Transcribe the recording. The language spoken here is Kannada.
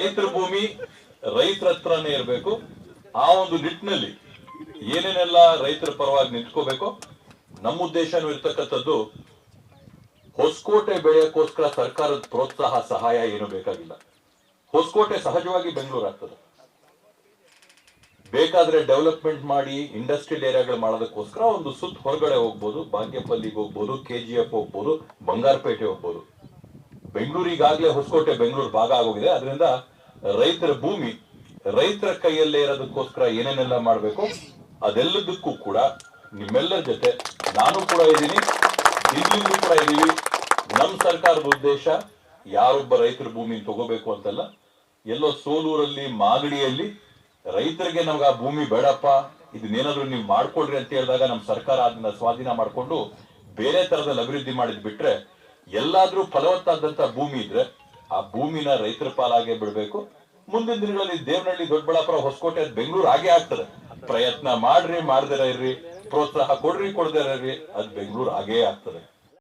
ರೈತರ ಭೂಮಿ, ರೈತರ ಹತ್ರನೇ ಇರಬೇಕು. ಆ ಒಂದು ನಿಟ್ಟಿನಲ್ಲಿ ಏನೇನೆಲ್ಲ ರೈತರ ಪರವಾಗಿ ನಿಂತ್ಕೋಬೇಕು, ನಮ್ಮ ಉದ್ದೇಶನೂ ಇರ್ತಕ್ಕಂಥದ್ದು ಹೊಸಕೋಟೆ ಬೆಳೆಯಕ್ಕೋಸ್ಕರ ಸರ್ಕಾರದ ಪ್ರೋತ್ಸಾಹ, ಸಹಾಯ ಏನು ಬೇಕಾಗಿಲ್ಲ. ಹೊಸಕೋಟೆ ಸಹಜವಾಗಿ ಬೆಂಗಳೂರು ಆಗ್ತದೆ. ಬೇಕಾದ್ರೆ ಡೆವಲಪ್ಮೆಂಟ್ ಮಾಡಿ ಇಂಡಸ್ಟ್ರಿಯಲ್ ಏರಿಯಾಗಳು ಮಾಡೋದಕ್ಕೋಸ್ಕರ ಒಂದು ಸುತ್ತ ಹೊರಗಡೆ ಹೋಗ್ಬೋದು, ಬಾಗೇಪಲ್ಲಿಗೆ ಹೋಗ್ಬೋದು ಕೆ ಜಿ ಎಫ್ ಹೋಗ್ಬೋದು, ಬಂಗಾರಪೇಟೆ ಹೋಗ್ಬೋದು. ಬೆಂಗಳೂರಿಗಾಗಲೇ ಹೊಸಕೋಟೆ ಬೆಂಗಳೂರು ಭಾಗ ಆಗೋಗಿದೆ. ಅದರಿಂದ ರೈತರ ಭೂಮಿ, ರೈತರ ಕೈಯಲ್ಲೇ ಇರೋದಕ್ಕೋಸ್ಕರ ಏನೇನೆಲ್ಲ ಮಾಡಬೇಕು, ಅದೆಲ್ಲದಕ್ಕೂ ಕೂಡ ನಿಮ್ಮೆಲ್ಲರ ಜೊತೆ ನಾನು ಕೂಡ ಇದ್ದೀನಿ ದಿಲ್ಲಿಲೂ ಕೂಡ ಇದ್ದೀವಿ. ನಮ್ಮ ಸರ್ಕಾರದ ಉದ್ದೇಶ ಯಾರೊಬ್ಬ ರೈತರ ಭೂಮಿ ತಗೋಬೇಕು ಅಂತಲ್ಲ, ಎಲ್ಲೋ ಸೋಲೂರಲ್ಲಿ, ಮಾಗಡಿಯಲ್ಲಿ ರೈತರಿಗೆ ನಮ್ಗೆ ಆ ಭೂಮಿ ಬೇಡಪ್ಪ, ಇದನ್ನೇನಾದ್ರೂ ನೀವು ಮಾಡ್ಕೊಳ್ರಿ ಅಂತ ಹೇಳಿದಾಗ ನಮ್ಮ ಸರ್ಕಾರ ಅದನ್ನ ಸ್ವಾಧೀನ ಮಾಡ್ಕೊಂಡು ಬೇರೆ ತರದಲ್ಲಿ ಅಭಿವೃದ್ಧಿ ಮಾಡಿದ್ ಬಿಟ್ರೆ, ಎಲ್ಲಾದ್ರೂ ಫಲವತ್ತಾದಂತ ಭೂಮಿ ಇದ್ರೆ ಆ ಭೂಮಿನ ರೈತರ ಪಾಲಾಗೆ ಬಿಡಬೇಕು. ಮುಂದಿನ ದಿನಗಳಲ್ಲಿ ದೇವನಹಳ್ಳಿ, ದೊಡ್ಡಬಳ್ಳಾಪುರ, ಹೊಸಕೋಟೆ ಬೆಂಗಳೂರು ಆಗೇ ಆಗ್ತದೆ. ಪ್ರಯತ್ನ ಮಾಡ್ರಿ, ಮಾಡ್ದಿರ ಇರ್ರಿ. ಪ್ರೋತ್ಸಾಹ ಕೊಡ್ರಿ, ಕೊಡ್ದಿರ ಇರ್ರಿ, ಅದ್ ಬೆಂಗಳೂರು ಆಗೇ ಆಗ್ತದೆ.